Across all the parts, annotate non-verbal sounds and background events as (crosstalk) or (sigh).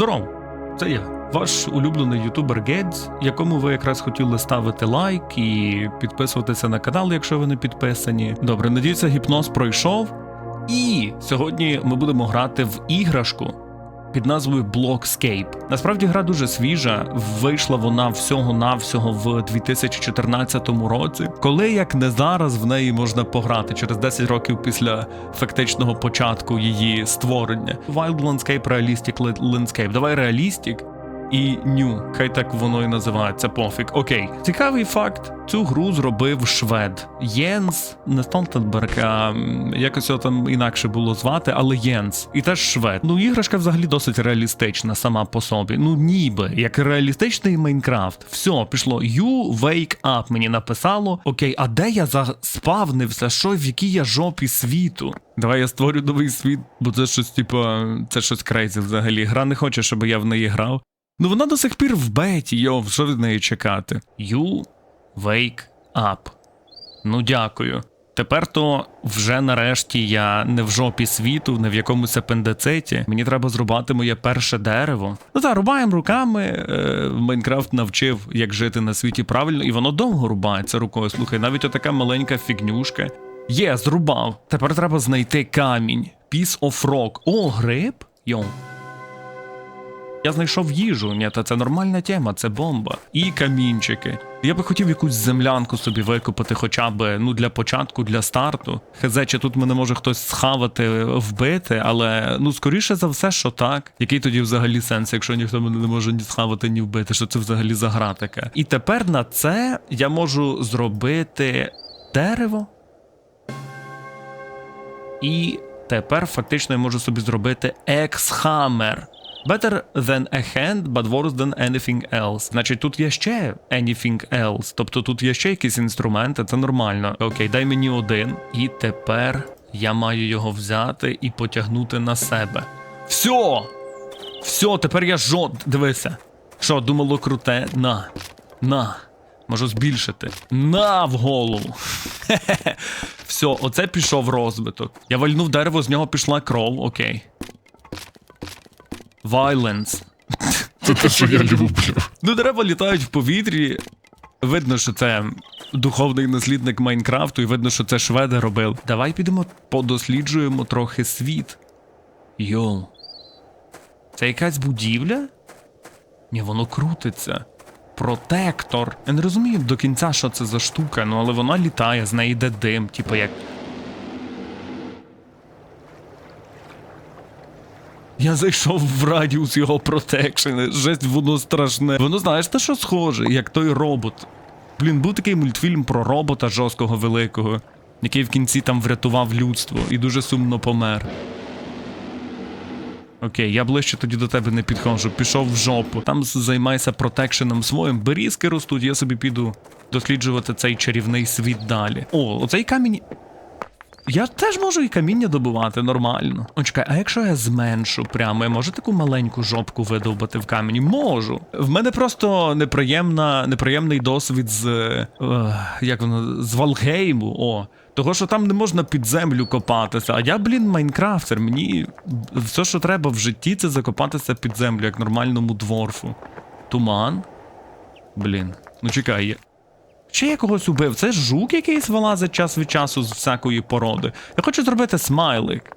Здоров! Це я, ваш улюблений ютубер Гедз, якому ви якраз хотіли ставити лайк і підписуватися на канал, якщо ви не підписані. Добре, надіюся, гіпноз пройшов. І сьогодні ми будемо грати в іграшку під назвою Blockscape. Насправді гра дуже свіжа. Вийшла вона всього-навсього в 2014 році. Коли як не зараз в неї можна пограти через 10 років після фактичного початку її створення. Wild Landscape Realistic Landscape. Давай Realistic і New. Хай так воно і називається. Пофіг. Окей. Цікавий факт: цю гру зробив швед Єнс, не Столтенберг, а якось його там інакше було звати, але Єнс. І теж швед. Ну, іграшка взагалі досить реалістична сама по собі. Ну, ніби, як реалістичний Майнкрафт. Все, пішло. You wake up мені написало. Окей, а де я заспавнився? Що в якій я жопі світу? Давай я створю новий світ, бо це щось, типа, це щось крейзі взагалі. Гра не хоче, щоб я в неї грав. Ну вона до сих пір в беті, йо, що від неї чекати? You wake up. Ну дякую. Тепер то вже нарешті я не в жопі світу, не в якомусь апендициті. Мені треба зрубати моє перше дерево. Ну так, рубаємо руками. Е, Майнкрафт навчив, як жити на світі правильно, і воно довго рубається рукою. Слухай, навіть отака маленька фігнюшка. Є, зрубав. Тепер треба знайти камінь. Piece of rock. О, гриб? Йоу. Я знайшов їжу, ні, та це нормальна тема, це бомба. І камінчики. Я би хотів якусь землянку собі викопати, хоча б ну для початку, для старту. Хезе, чи тут мене може хтось схавати, вбити, але ну скоріше за все, що так. Який тоді взагалі сенс, якщо ніхто мене не може ні схавати, ні вбити, що це взагалі за гра. І тепер на це я можу зробити дерево. І тепер фактично я можу собі зробити екс-хаммер. Better than a hand, but worse than anything else. Значить, тут є ще anything else. Тобто тут є ще якісь інструменти, це нормально. Окей, дай мені один. І тепер я маю його взяти і потягнути на себе. Все! Все, тепер я жод. Дивися. Що, думало круте? На. На. Можу збільшити. На в голову. (laughs) Хе-хе. Все, оце пішов розбиток. Я вальнув дерево, з нього пішла кров, окей. Violence. (laughs) Це те, що я люблю. Ну, дерева літають в повітрі. Видно, що це духовний наслідник Майнкрафту, і видно, що це шведи робив. Давай підемо подосліджуємо трохи світ. Йоу. Це якась будівля? Ні, воно крутиться. Протектор. Я не розумію до кінця, що це за штука, ну але вона літає, з неї йде дим, типу як. Я зайшов в радіус його протекшени. Жесть, воно страшне. Воно знаєш, на що схоже, як той робот. Блін, був такий мультфільм про робота жорсткого великого, який в кінці там врятував людство і дуже сумно помер. Окей, я ближче тоді до тебе не підходжу. Пішов в жопу. Там займайся протекшеном своїм. Берізки ростуть, я собі піду досліджувати цей чарівний світ далі. О, оцей камінь. Я теж можу і каміння добувати нормально. О, чекай, а якщо я зменшу прямо, я можу таку маленьку жопку видовбати в камені? Можу. В мене просто неприємна, неприємний досвід з. Е, як воно, з Валгейму. О. Того, що там не можна під землю копатися. А я, блін, майнкрафтер. Мені все, що треба в житті, це закопатися під землю, як нормальному дворфу. Туман. Блін. Ну чекай, Ще я когось убив. Це жук якийсь вилазить час від часу з всякої породи. Я хочу зробити смайлик.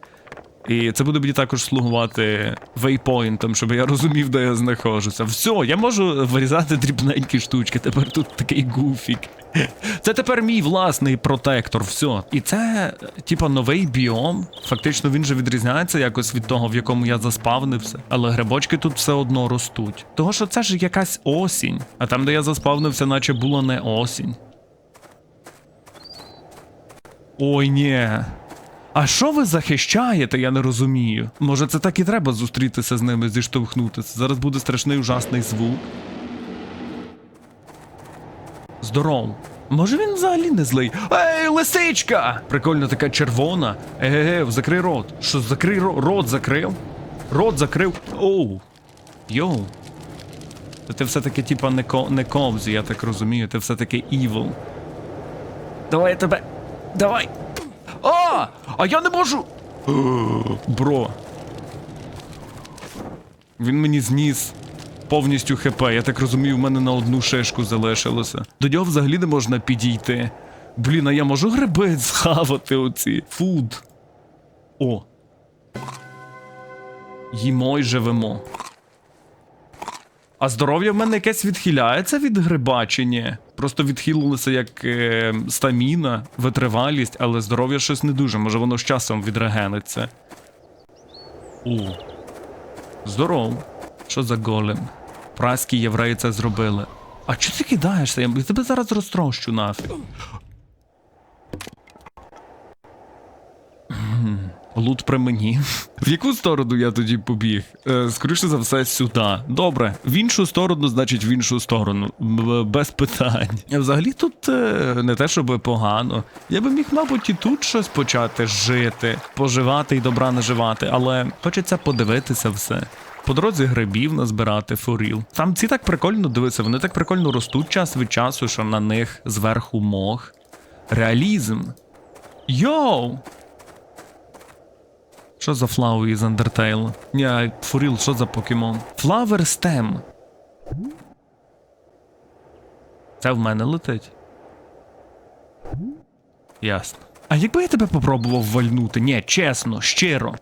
І це буде мені також слугувати вейпоінтом, щоб я розумів, де я знаходжуся. Все, я можу вирізати дрібненькі штучки. Тепер тут такий гуфік. Це тепер мій власний протектор, все. І це, типа, новий біом. Фактично він же відрізняється якось від того, в якому я заспавнився. Але грибочки тут все одно ростуть. Того, що це ж якась осінь. А там, де я заспавнився, наче була не осінь. Ой, ні. А що ви захищаєте, я не розумію. Може, це так і треба зустрітися з ними, зіштовхнутися. Зараз буде страшний ужасний звук. Здоров. Може він взагалі не злий. Ей, лисичка! Прикольно така червона. Еге, закрий рот. Що, закрий рот? Рот закрив? Рот закрив. Оу. Йоу. Ти все-таки, типа, не, ко... не ковзі, я так розумію, ти все-таки evil. Давай я тебе. Давай. А! А я не можу. Бро. Він мені зніс повністю хп. Я так розумію, в мене на одну шишку залишилося. До нього взагалі не можна підійти. Блін, а я можу гриби схавати оці. Фуд. О. Їмо й живемо. А здоров'я в мене якесь відхиляється від гриба чи ні? Просто відхилилося як е, стаміна, витривалість, але здоров'я щось не дуже. Може воно з часом відрегениться. У. Здоров. Що за голем? Праські євреї це зробили. А чого ти кидаєшся? Я тебе зараз розтрощу нафіг. Лут при мені. В яку сторону я тоді побіг? Е, скоріше за все, сюди. Добре, в іншу сторону, значить в іншу сторону. Без питань. Взагалі тут е, не те, щоб погано. Я би міг, мабуть, і тут щось почати жити, поживати і добра наживати, але хочеться подивитися все. По дорозі грибів назбирати форіл. Там ці так прикольно дивиться, вони так прикольно ростуть час від часу, що на них зверху мох. Реалізм. Йоу! Що за флау із Undertale? Ні, Фуріл, що за покемон? Flower Stem. Це в мене летить. Ясно. А якби я тебе попробував вальнути? Ні, чесно, щиро.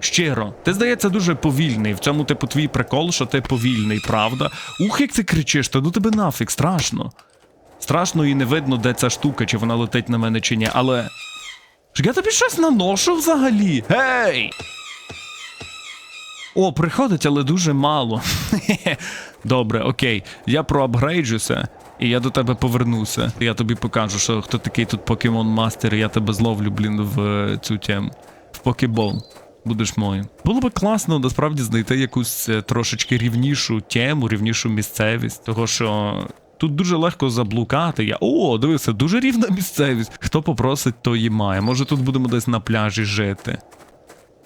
Щиро, ти здається дуже повільний. В цьому типу твій прикол, що ти повільний, правда? Ух, як ти кричиш, та ну тебе нафіг, страшно. Страшно і не видно, де ця штука, чи вона летить на мене, чи ні, але. Ж я тобі щось наношу взагалі. Гей! О, приходить, але дуже мало. (laughs) Добре, окей. Я проапгрейджуся, і я до тебе повернуся. Я тобі покажу, що хто такий тут покемон мастер, і я тебе зловлю, блін, в е, цю тему. В покебол. Будеш моїм. Було би класно насправді знайти якусь е, трошечки рівнішу тему, рівнішу місцевість. Того що тут дуже легко заблукати. Я. О, дивися, дуже рівна місцевість. Хто попросить, то і має. Може тут будемо десь на пляжі жити.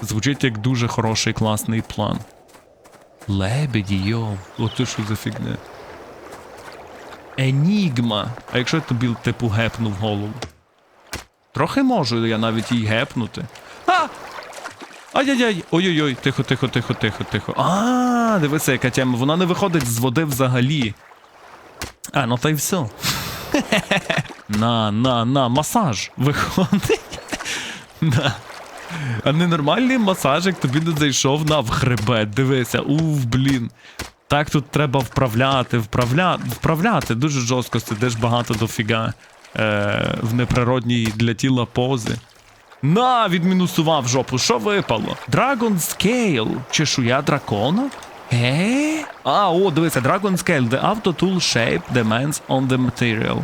Звучить як дуже хороший класний план. Лебеді, йоу. Оце що за фігня. Енігма. А якщо я тобі типу гепну в голову? Трохи можу я навіть їй гепнути. А! Ай-яй-яй! Ой-ой-ой, тихо, тихо, тихо, тихо, тихо. А, дивися, яка тема. Вона не виходить з води взагалі. А, ну та й все. На, на, на, масаж виходить. А ненормальний масажик тобі не зайшов на в хребет. Дивися, уф, блін. Так тут треба вправляти, вправляти, вправляти. Дуже жорстко сидиш багато дофіга е, в неприродній для тіла пози. На, відмінусував жопу, що випало? Dragon Scale, чешуя дракона? Е? А, о, дивися, Dragon Scale, the auto tool shape demands on the material.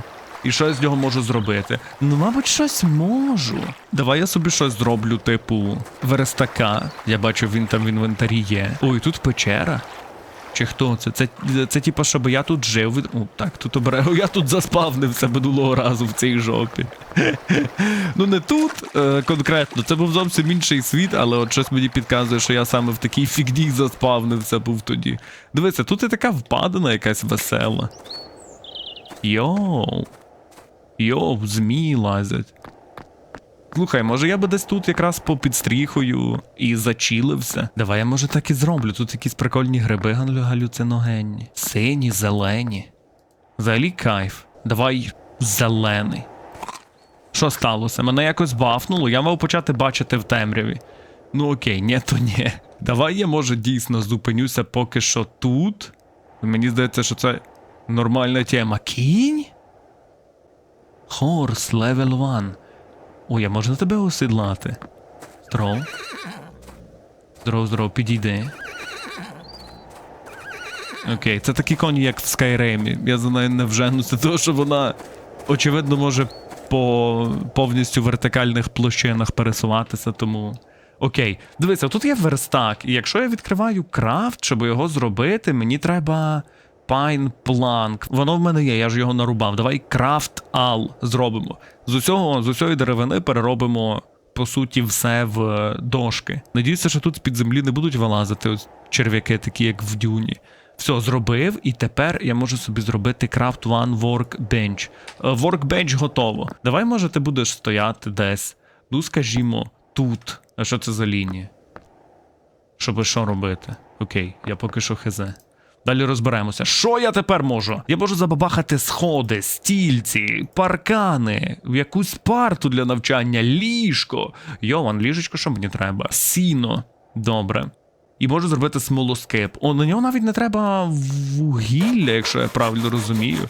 І що я з нього можу зробити? Ну, мабуть, щось можу. Давай я собі щось зроблю, типу, верстака. Я бачу, він там в інвентарі є. Ой, тут печера. Чи хто це? Це, це, це типа, щоб я тут жив. О, так, тут оберегу. (laughs) Я тут заспавнився минулого разу в цій жопі. (laughs) ну не тут е, конкретно, це був зовсім інший світ, але от щось мені підказує, що я саме в такій фігні заспавнився був тоді. Дивися, тут і така впадина якась весела. Йоу. Йоу, змії лазять. Слухай, може я би десь тут якраз попід стріхою і зачілився. Давай я може так і зроблю. Тут якісь прикольні гриби галюциногенні. Сині, зелені. Взагалі кайф. Давай зелений. Що сталося? Мене якось бафнуло, я мав почати бачити в темряві. Ну окей, ні, то ні. Давай я може дійсно зупинюся поки що тут. Мені здається, що це нормальна тема. Кінь? Хорс, левел 1. Ой, я можу тебе осідлати? Здоров. Здоров, здоров, підійди. Окей, це такі коні, як в Скайремі. Я за нею не вженуся, (laughs) тому що вона, очевидно, може по повністю вертикальних площинах пересуватися, тому. Окей, дивися, тут є верстак, і якщо я відкриваю крафт, щоб його зробити, мені треба Pine Plank. Воно в мене є, я ж його нарубав. Давай крафт ал зробимо. З усього, з усієї деревини переробимо, по суті, все в е, дошки. Надіюся, що тут з-під землі не будуть вилазити ось черв'яки, такі як в дюні. Все, зробив, і тепер я можу собі зробити Craft One Workbench. Е, Workbench готово. Давай, може, ти будеш стояти десь. Ну, скажімо, тут. А що це за лінія? Щоб що робити? Окей, я поки що хз. Далі розберемося. Що я тепер можу? Я можу забабахати сходи, стільці, паркани, якусь парту для навчання, ліжко. Йован, ліжечко, що мені треба? Сіно. Добре. І можу зробити смолоскип. О, на нього навіть не треба вугілля, якщо я правильно розумію.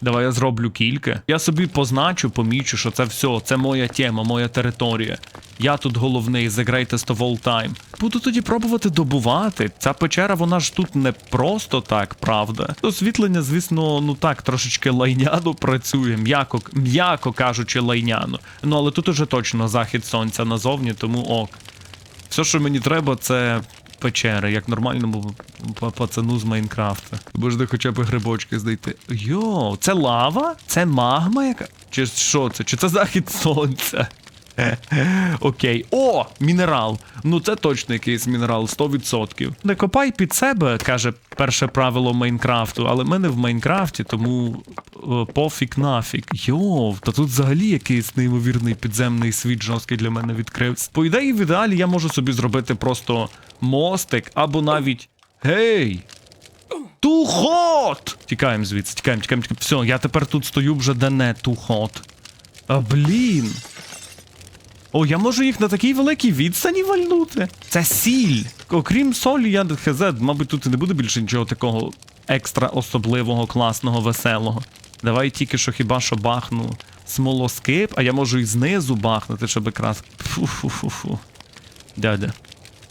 Давай я зроблю кілька. Я собі позначу, помічу, що це все, це моя тема, моя територія. Я тут головний, the greatest of all time. Буду тоді пробувати добувати. Ця печера, вона ж тут не просто так, правда. Освітлення, звісно, ну так, трошечки лайняно працює, м'яко, м'яко кажучи, лайняно. Ну але тут уже точно захід сонця назовні, тому ок. Все, що мені треба, це печери, як нормальному пацану з Майнкрафта. Можна хоча б грибочки знайти. Йо, це лава? Це магма яка? Чи що це? Чи це захід сонця? Окей. О, мінерал. Ну це точно якийсь мінерал, 100%. Не копай під себе, каже перше правило Майнкрафту, але ми не в Майнкрафті, тому е, пофіг нафіг. Йоу, та тут взагалі якийсь неймовірний підземний світ жорсткий для мене відкрився. По ідеї, в ідеалі я можу собі зробити просто мостик або навіть. Гей! Hot! Тікаємо звідси, тікаємо, тікаємо, тікаємо. Все, я тепер тут стою вже де не hot. А блін. О, я можу їх на такій великій відстані вальнути. Це сіль. Окрім солі, я хз, мабуть, тут і не буде більше нічого такого екстра особливого, класного, веселого. Давай тільки що хіба що бахну смолоскип, а я можу і знизу бахнути, щоб якраз. Фу-фу-фу-фу. Дядя.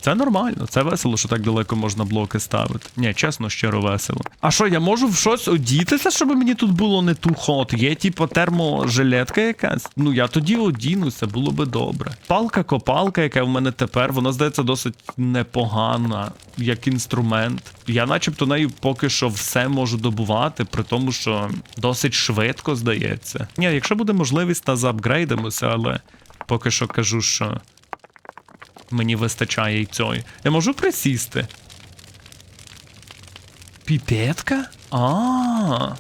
Це нормально, це весело, що так далеко можна блоки ставити. Ні, чесно, щиро весело. А що, я можу в щось одітися, щоб мені тут було не ту хот? Є типу терможилетка якась? Ну я тоді одінуся, було би добре. Палка-копалка, яка в мене тепер, вона здається досить непогана як інструмент. Я начебто нею поки що все можу добувати, при тому, що досить швидко здається. Ні, якщо буде можливість, та заапгрейдимося, але поки що кажу, що. Мені вистачає й цього. Я можу присісти. Піпетка? А.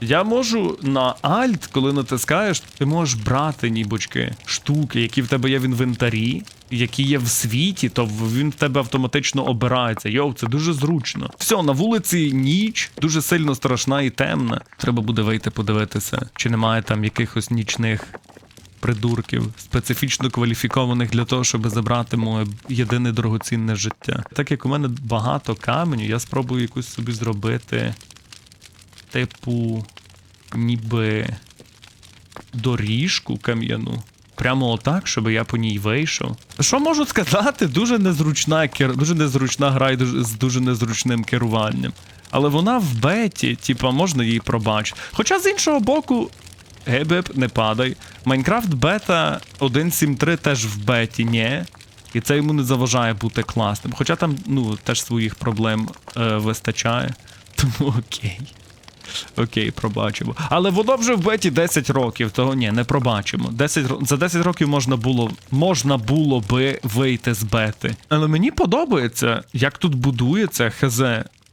Я можу на Alt, коли натискаєш, ти можеш брати нібочки штуки, які в тебе є в інвентарі, які є в світі, то він в тебе автоматично обирається. Йоу, це дуже зручно. Все, на вулиці ніч, дуже сильно страшна і темна. Треба буде вийти подивитися, чи немає там якихось нічних придурків, специфічно кваліфікованих для того, щоб забрати моє єдине дорогоцінне життя. Так як у мене багато каменю, я спробую якусь собі зробити, типу, ніби доріжку кам'яну. Прямо отак, щоб я по ній вийшов. Що можу сказати? Дуже незручна кер... дуже незручна гра і з дуже незручним керуванням. Але вона в беті, типа, можна її пробачити. Хоча з іншого боку, Гебеб, не падай. Майнкрафт бета 1.7.3 теж в беті, ні. І це йому не заважає бути класним. Хоча там, ну, теж своїх проблем е, вистачає. (laughs) Тому окей. Окей, пробачимо. Але воно вже в беті 10 років, того ні, не пробачимо. 10, за 10 років можна було, можна було би вийти з бети. Але мені подобається, як тут будується хз.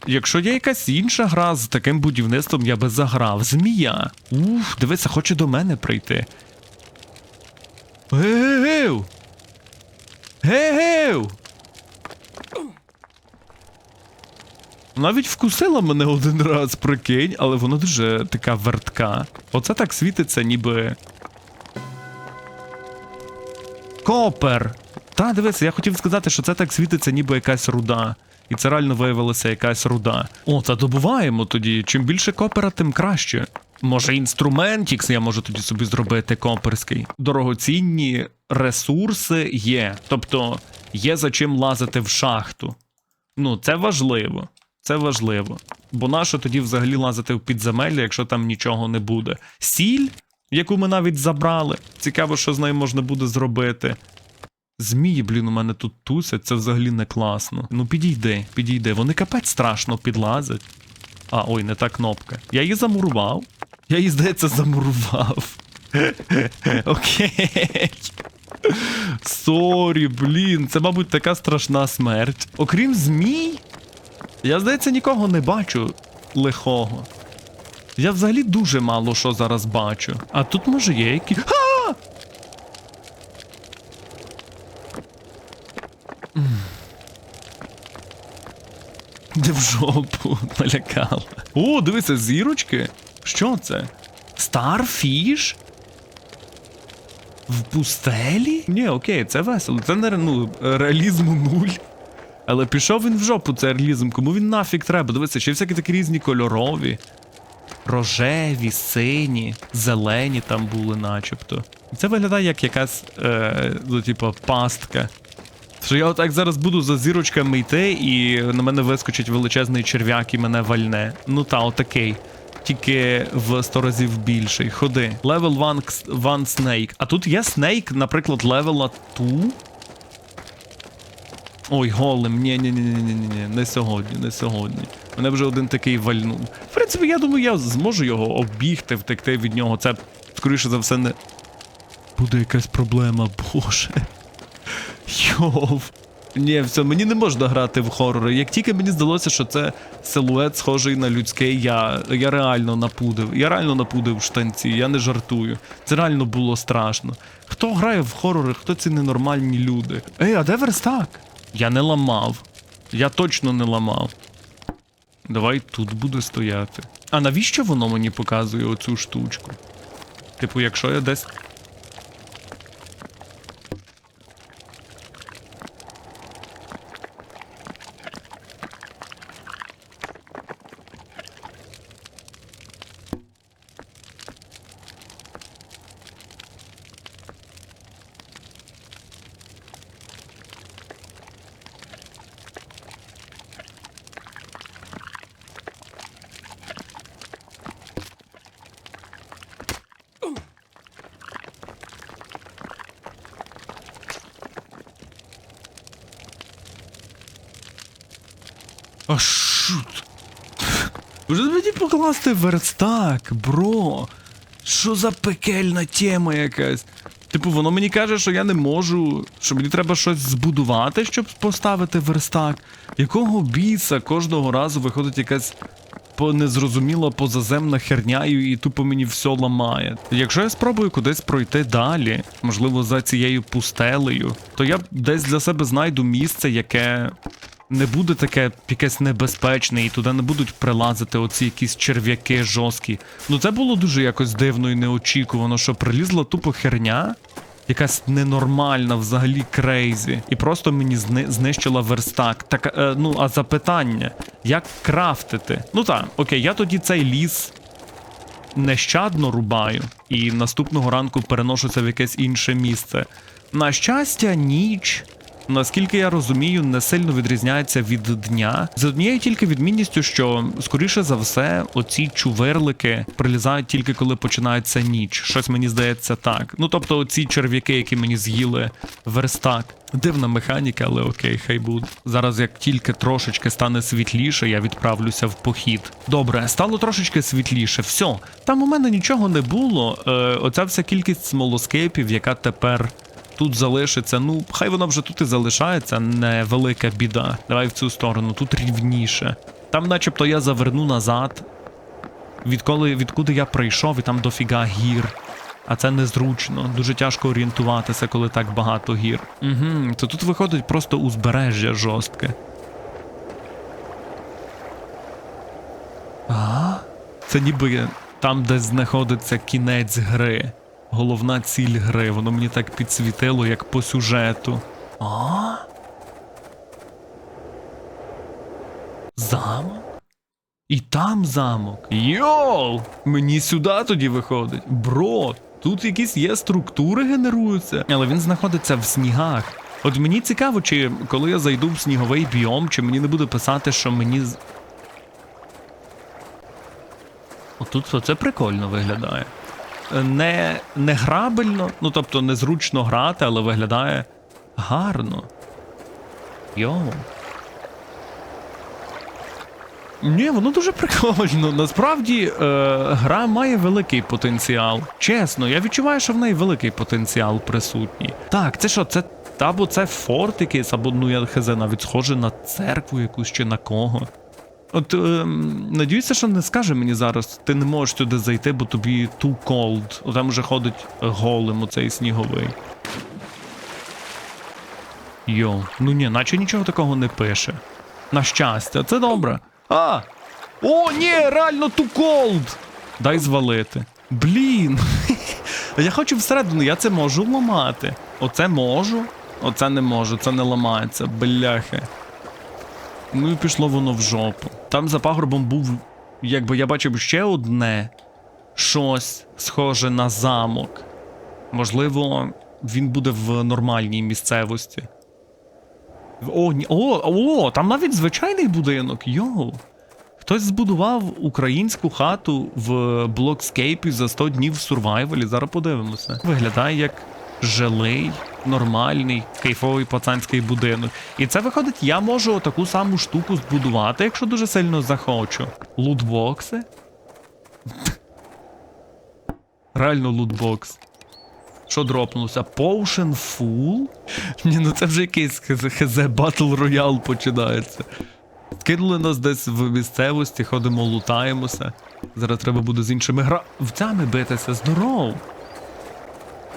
Якщо є якась інша гра з таким будівництвом, я би заграв. Змія. Уф, дивися, хоче до мене прийти. Гев! Гев! Навіть вкусила мене один раз, прикинь, але вона дуже така вертка. Оце так світиться, ніби. Копер! Та, дивися, я хотів сказати, що це так світиться, ніби якась руда. І це реально виявилася якась руда. О, та добуваємо тоді. Чим більше копера, тим краще. Може, інструментікс я можу тоді собі зробити коперський. Дорогоцінні ресурси є. Тобто є за чим лазити в шахту. Ну, це важливо. Це важливо. Бо нащо тоді взагалі лазити в підземелля, якщо там нічого не буде? Сіль, яку ми навіть забрали. Цікаво, що з нею можна буде зробити. Змії, блін, у мене тут тусять, це взагалі не класно. Ну підійди, підійди. Вони капець страшно підлазять. А, ой, не та кнопка. Я її замурував. Я її, здається, замурував. (laughs) Окей. Сорі, блін, це, мабуть, така страшна смерть. Окрім змій, я, здається, нікого не бачу лихого. Я взагалі дуже мало що зараз бачу. А тут може є які. А! Де в жопу налякала. О, дивися, зірочки. Що це? Старфіш? В пустелі? Ні, окей, це весело. Це не ну, реалізму нуль. Але пішов він в жопу, цей реалізм. Кому він нафіг треба? Дивися, ще всякі такі різні кольорові. Рожеві, сині, зелені там були, начебто. Це виглядає як якась, е, ну, типу, пастка. Що я отак зараз буду за зірочками йти, і на мене вискочить величезний черв'як і мене вальне. Ну та, отакий. Тільки в 100 разів більший. Ходи. Level 1 one Snake. А тут є Snake, наприклад, левела 2. Ой, голим. Ні, ні, ні, ні, ні, ні, не сьогодні, не сьогодні. Мене вже один такий вальнув. В принципі, я думаю, я зможу його оббігти, втекти від нього. Це, скоріше за все, не. Буде якась проблема, боже. Йов. Ні, все, мені не можна грати в хорори. Як тільки мені здалося, що це силует схожий на людський, я, я реально напудив. Я реально напудив штанці, я не жартую. Це реально було страшно. Хто грає в хорори, хто ці ненормальні люди? Ей, а де верстак? Я не ламав. Я точно не ламав. Давай тут буде стояти. А навіщо воно мені показує оцю штучку? Типу, якщо я десь А шут. Вже мені покласти верстак, бро. Що за пекельна тема якась? Типу, воно мені каже, що я не можу, що мені треба щось збудувати, щоб поставити верстак. Якого біса кожного разу виходить якась незрозуміла позаземна херня і тупо мені все ламає. Якщо я спробую кудись пройти далі, можливо, за цією пустелею, то я десь для себе знайду місце, яке не буде таке якесь небезпечне, і туди не будуть прилазити оці якісь черв'яки жорсткі. Ну це було дуже якось дивно і неочікувано, що прилізла тупо херня, якась ненормальна, взагалі крейзі, і просто мені зни- знищила верстак. Так, е, ну а запитання, як крафтити? Ну так, окей, я тоді цей ліс нещадно рубаю, і наступного ранку переношуся в якесь інше місце. На щастя, ніч. Наскільки я розумію, не сильно відрізняється від дня. з однією тільки відмінністю, що скоріше за все, оці чуверлики прилізають тільки коли починається ніч. Щось мені здається так. Ну тобто, оці черв'яки, які мені з'їли верстак. Дивна механіка, але окей, хай буде. Зараз, як тільки трошечки стане світліше, я відправлюся в похід. Добре, стало трошечки світліше. Все, там у мене нічого не було. Е, оця вся кількість смолоскейпів, яка тепер тут залишиться. Ну, хай вона вже тут і залишається, невелика біда. Давай в цю сторону, тут рівніше. Там, начебто, я заверну назад. Відколи, відкуди я прийшов, і там дофіга гір. А це незручно, дуже тяжко орієнтуватися, коли так багато гір. Угу, то тут виходить просто узбережжя жорстке. А? Це ніби там, де знаходиться кінець гри. Головна ціль гри. Воно мені так підсвітило, як по сюжету. А? Замок? І там замок. Йоу! Мені сюди тоді виходить. Бро, тут якісь є структури генеруються, але він знаходиться в снігах. От мені цікаво, чи коли я зайду в сніговий біом, чи мені не буде писати, що мені. Отут це прикольно виглядає. Не, не грабельно, ну тобто незручно грати, але виглядає гарно. Йоу. Ні, воно дуже прикольно. Насправді е, гра має великий потенціал. Чесно, я відчуваю, що в неї великий потенціал присутній. Так, це що, це або це форт або ну я хз навіть схоже на церкву якусь чи на кого. От е, надіюся, що не скаже мені зараз, ти не можеш туди зайти, бо тобі too cold. О, Там вже ходить голим оцей сніговий. Йо, ну ні, наче нічого такого не пише. На щастя, це добре. А! О, ні, реально too cold! Дай звалити. Блін. (laughs) Я хочу всередину, я це можу ламати. Оце можу, оце не можу, це не ламається, бляхи. Ну і пішло воно в жопу. Там за пагорбом був, якби я бачив ще одне щось схоже на замок. Можливо, він буде в нормальній місцевості. О, о, о, там навіть звичайний будинок. Йоу. Хтось збудував українську хату в блокскейпі за 100 днів в сурвайвалі. Зараз подивимося. Виглядає як жилий, нормальний, кайфовий пацанський будинок. І це виходить, я можу таку саму штуку збудувати, якщо дуже сильно захочу. Лутбокси? (laughs) Реально лутбокс. Що дропнулося? Potion Full? Ні, ну це вже якийсь хз Battle Royale починається. Кинули нас десь в місцевості, ходимо, лутаємося. Зараз треба буде з іншими гравцями битися. Здоров.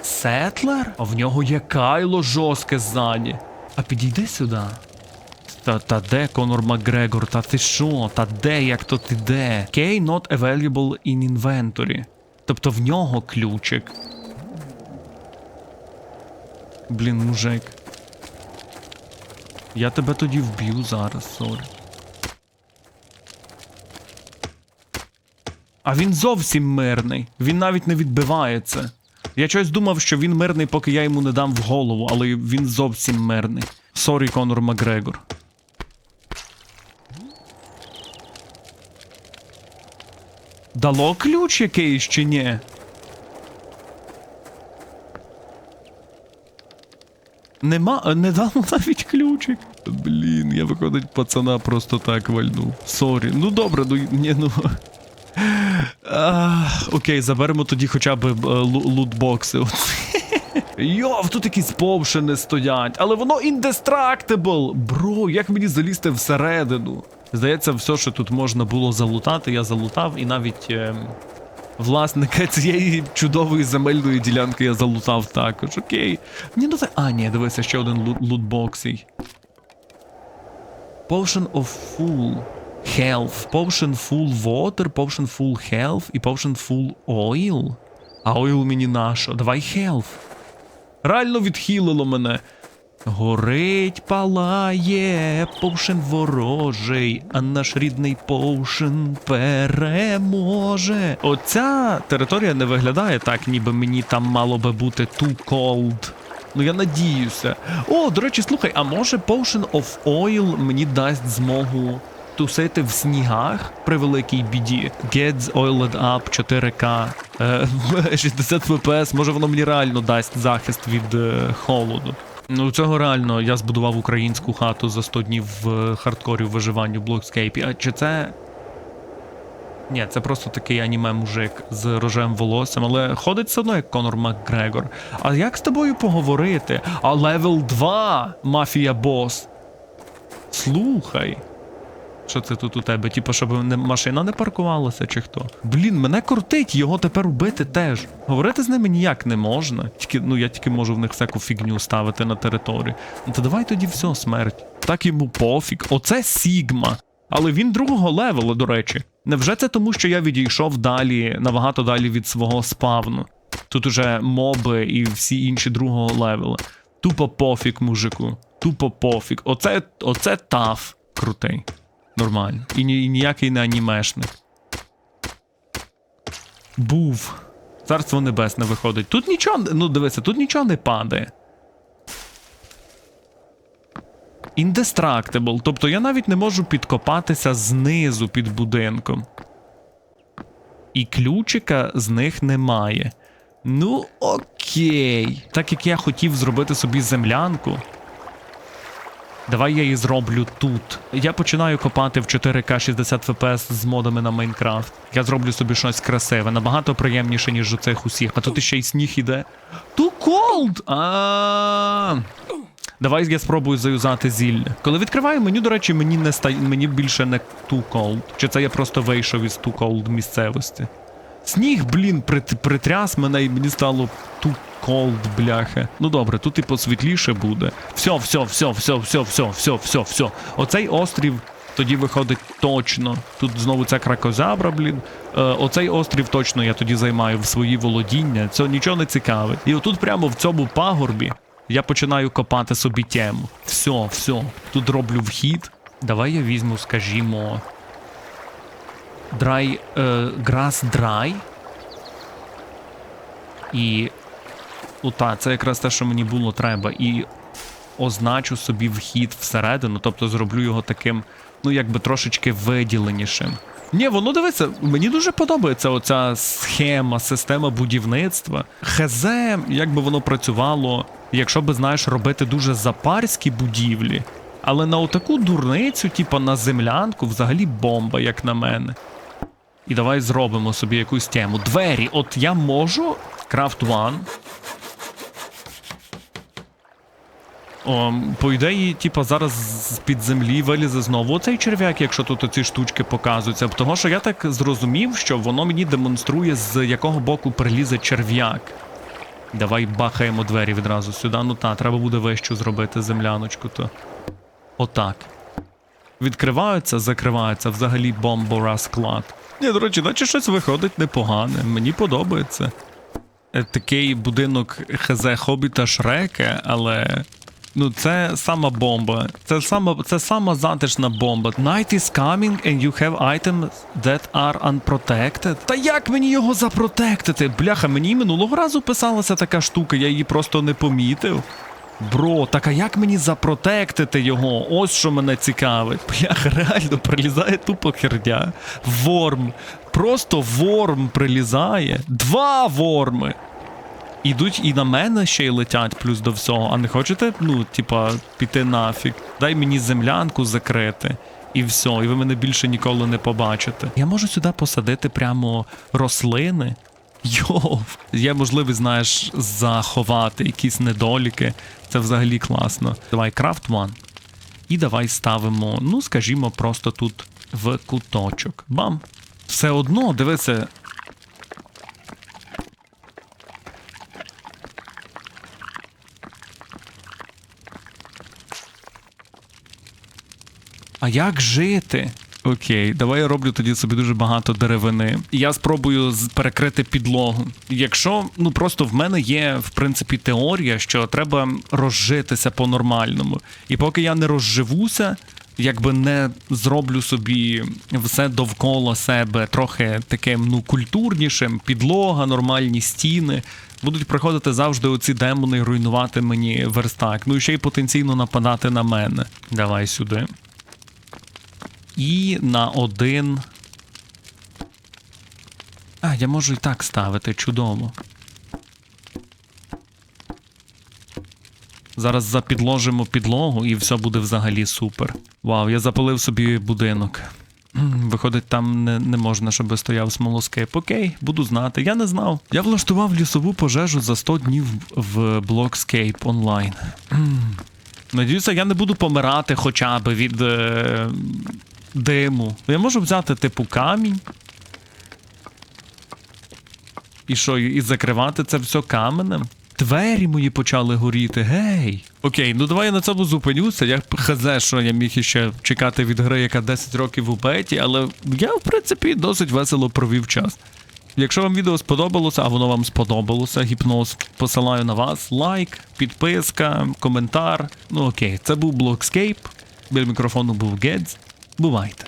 Сетлер? А в нього є кайло жорстке ззаді. А підійди сюди. Та, та де Конор Макгрегор? Та ти що? Та де, як то ти де? Key not available in inventory. Тобто в нього ключик. Блін, мужик. Я тебе тоді вб'ю зараз, сорі. А він зовсім мирний. Він навіть не відбивається. Я щось думав, що він мирний, поки я йому не дам в голову, але він зовсім мирний. Сорі, Конор Макгрегор. Дало ключ якийсь чи ні? Нема, не дало (laughs) навіть ключик. Блін, я виходить пацана просто так вальнув. Сорі. Ну добре, ну ні, ну. Окей, заберемо тоді хоча б е, лутбокси. (laughs) Йов, тут якісь повшини стоять, але воно indestructible! Бро, як мені залізти всередину? Здається, все, що тут можна було залутати, я залутав, і навіть ем, власника цієї чудової земельної ділянки я залутав також. Окей. Ні, ну це. А, ні, дивися, ще один лут лутбоксій. Potion of Full Health. Potion Full Water, Potion Full Health і Potion Full Oil. А ойл мені нашо. Давай Health. Реально відхилило мене. Горить, палає, повшен ворожий, а наш рідний повшен переможе. Оця територія не виглядає так, ніби мені там мало би бути too cold. Ну я надіюся. О, до речі, слухай, а може Potion of Oil мені дасть змогу тусити в снігах при великій біді. Gets Oiled Up 4K, е, (laughs) 60 FPS, може воно мені реально дасть захист від е, холоду. Ну, цього реально я збудував українську хату за 100 днів в хардкорі в виживанні в Блокскейпі. А чи це. Ні, це просто такий аніме-мужик з рожевим волоссям, але ходить все одно як Конор Макгрегор. А як з тобою поговорити? А левел 2 мафія бос. Слухай. Що це тут у тебе? Типу, щоб не, машина не паркувалася, чи хто? Блін, мене кортить, його тепер убити теж. Говорити з ними ніяк не можна. Тільки, ну я тільки можу в них всяку фігню ставити на територію. Ну то давай тоді все, смерть. Так йому пофіг. Оце Сігма. Але він другого левела, до речі. Невже це тому, що я відійшов далі, набагато далі від свого спавну? Тут уже моби і всі інші другого левела. Тупо пофіг, мужику. Тупо пофіг. Оце, оце таф крутий. Нормально. І, ні, і ніякий не анімешник. Був. Царство небесне виходить. Тут нічого, ну дивися, тут нічого не падає. Indestructible. Тобто я навіть не можу підкопатися знизу під будинком. І ключика з них немає. Ну, окей. Так як я хотів зробити собі землянку. Давай я її зроблю тут. Я починаю копати в 4К 60 FPS з модами на Майнкрафт. Я зроблю собі щось красиве, набагато приємніше, ніж у цих усіх. А тут ще й сніг іде. Too cold! А. Давай я спробую заюзати зілля. Коли відкриваю меню, до речі, мені не ста... мені більше не too cold. Чи це я просто вийшов із too cold місцевості? Сніг, блін, притряс мене і мені стало ту колд, бляха. Ну добре, тут і посвітліше буде. Все, все, все, все, все, все, все, все, все. Оцей острів тоді виходить точно. Тут знову ця кракозябра, блін. Е, оцей острів точно я тоді займаю в свої володіння. Це нічого не цікавить. І отут прямо в цьому пагорбі я починаю копати собі тему. Все, все. Тут роблю вхід. Давай я візьму, скажімо. Драй. Грас драй. І. Ота, це якраз те, що мені було треба. І означу собі вхід всередину, тобто зроблю його таким, ну якби трошечки виділенішим. Ні, воно дивиться, мені дуже подобається оця схема, система будівництва. ХЗ, як би воно працювало, якщо би знаєш робити дуже запарські будівлі, але на отаку дурницю, типа на землянку, взагалі бомба, як на мене. І давай зробимо собі якусь тему. Двері, от я можу. Craft One. О, по ідеї, типа, зараз з-під землі вилізе знову оцей черв'як, якщо тут оці штучки показуються. Того, що я так зрозумів, що воно мені демонструє, з якого боку прилізе черв'як. Давай бахаємо двері відразу сюди. Ну та, треба буде вищу зробити земляночку, то. Отак. Відкриваються, закриваються, взагалі бомбора склад. Ні, до речі, наче щось виходить непогане. Мені подобається. Е, Такий будинок ХЗ Хобіта Шреке, але. Ну, це сама бомба. Це сама, це сама затишна бомба. Night is coming and you have items that are unprotected. Та як мені його запротектити? Бляха, мені минулого разу писалася така штука, я її просто не помітив. Бро, так а як мені запротектити його? Ось що мене цікавить. (laughs) Бляха, реально прилізає тупо херня. Ворм. Просто ворм прилізає. Два ворми. Ідуть і на мене ще й летять плюс до всього. А не хочете, ну, типа, піти нафіг? Дай мені землянку закрити. І все, і ви мене більше ніколи не побачите. Я можу сюди посадити прямо рослини. Йоу, є можливість, знаєш, заховати якісь недоліки. Це взагалі класно. Давай крафт one. І давай ставимо, ну, скажімо, просто тут в куточок. Бам! Все одно, дивися, А як жити? Окей, давай я роблю тоді собі дуже багато деревини. Я спробую перекрити підлогу. Якщо ну просто в мене є в принципі теорія, що треба розжитися по-нормальному. І поки я не розживуся, якби не зроблю собі все довкола себе трохи таким ну культурнішим, підлога, нормальні стіни. Будуть приходити завжди оці демони і руйнувати мені верстак. Ну і ще й потенційно нападати на мене. Давай сюди. І на один. А, я можу і так ставити, чудово. Зараз запідложимо підлогу і все буде взагалі супер. Вау, я запалив собі будинок. Виходить, там не, не можна, щоб стояв смолоскип. Окей, буду знати. Я не знав. Я влаштував лісову пожежу за 100 днів в Blockscape онлайн. Надіюся, я не буду помирати хоча б від е, диму. Я можу взяти, типу, камінь. І що, і закривати це все каменем? Двері мої почали горіти, гей. Окей, ну давай я на цьому зупинюся. Я хз, що я міг іще чекати від гри, яка 10 років у беті, але я, в принципі, досить весело провів час. Якщо вам відео сподобалося, а воно вам сподобалося, гіпноз, посилаю на вас лайк, підписка, коментар. Ну окей, це був Blockscape. Біля мікрофону був Гедз. Бувайте.